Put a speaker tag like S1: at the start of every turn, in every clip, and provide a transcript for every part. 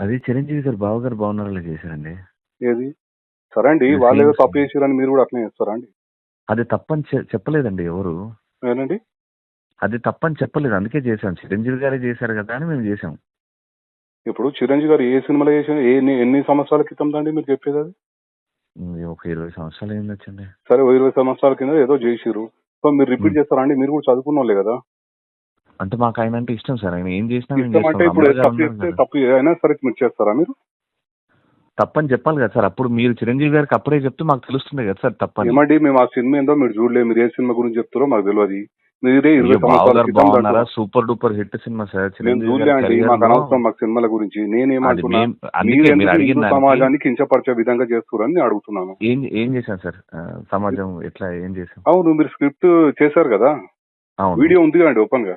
S1: అది చిరంజీవి గారు బావ గారు బాగున్నారో చేశారండి.
S2: ఏది? సరే అండి వాళ్ళు ఏదో తప్పు
S1: same.
S2: చేసారని మీరు కూడా అట్లనే చేస్తారా అండి?
S1: అది తప్పని చె- చెప్పలేదండి ఎవరు.
S2: ఏనండి
S1: అది తప్పని చెప్పలేదు అందుకే చేశాం. చిరంజీవి గారే చేశారు కదా అని మేము చేసాం
S2: ఇప్పుడు చిరంజీవి గారు ఏ సినిమాలో చేసిన ఎన్ని- ఎన్ని సంవత్సరాల క్రితం దండి మీరు చెప్పేది అది?
S1: ఒక ఇరవై సంవత్సరాలు అయింది వచ్చండి
S2: సరే ఓ ఇరవై సంవత్సరాల కింద ఏదో చేసిరు సో మీరు రిపీట్. చేస్తారా అండి? మీరు కూడా చదువుకున్న వాళ్ళే కదా.
S1: అంటే మాకు ఆయన అంటే ఇష్టం సార్. ఆయన ఏం చేసినా మేము
S2: ఇష్టం అంటే
S1: చేస్తాం.
S2: ఇప్పుడు
S1: అమ్మగారు
S2: తప్పు చేస్తే
S1: కదా.
S2: తప్పు అయినా సరే మీరు చేస్తారా మీరు?
S1: తప్పని చెప్పాలి కదా సార్. అప్పుడు మీరు చిరంజీవి గారికి అప్పుడే చెప్తే మాకు తెలుస్తుంది కదా సార్ తప్పని.
S2: ఏమండి మేము ఆ సినిమా ఏందో మీరు చూడలేదు. మీరు ఏ సినిమా గురించి చెప్తారో మాకు తెలియదు. మీరే ఇరవై
S1: అయ్యో, బావ
S2: సంవత్సరాల
S1: గారు
S2: క్రితం
S1: బాగున్నారా?
S2: దాంట్లో-
S1: super duper hit cinema sir.
S2: మేము
S1: చిరంజీవి
S2: చూడలే
S1: గారి
S2: అండి
S1: career
S2: మాకు
S1: లో
S2: అనవసరం మాకు సినిమాల గురించి.
S1: అది
S2: నేనేమంటున్నా
S1: మేం-
S2: మీరు
S1: అందుకే మీరు
S2: ఎందుకు
S1: అడిగిన
S2: హిందూ
S1: దానికి
S2: సమాజాన్ని కించపరిచే విధంగా చేస్తున్నారని నేను అడుగుతున్నాను.
S1: ఏం ఏం చేశాం సార్? ఆ, సమాజం ఎట్లా ఏం చేశాం
S2: అవును మీరు స్క్రిప్ట్ చేశారు కదా?
S1: అవును.
S2: వీడియో ఉంది కదండి ఓపెన్గా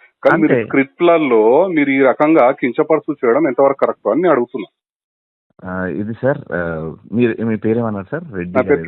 S2: కానీ మీరు. స్క్రిప్ట్లలో మీరు ఈ రకంగా కించపరుస్తూ చేయడం ఎంతవరకు కరెక్ట్ అని నేను అడుగుతున్నా.
S1: ఇది సార్ మీరు మీ పేరేమన్నారు సార్? రెడ్డి
S2: నా పేరు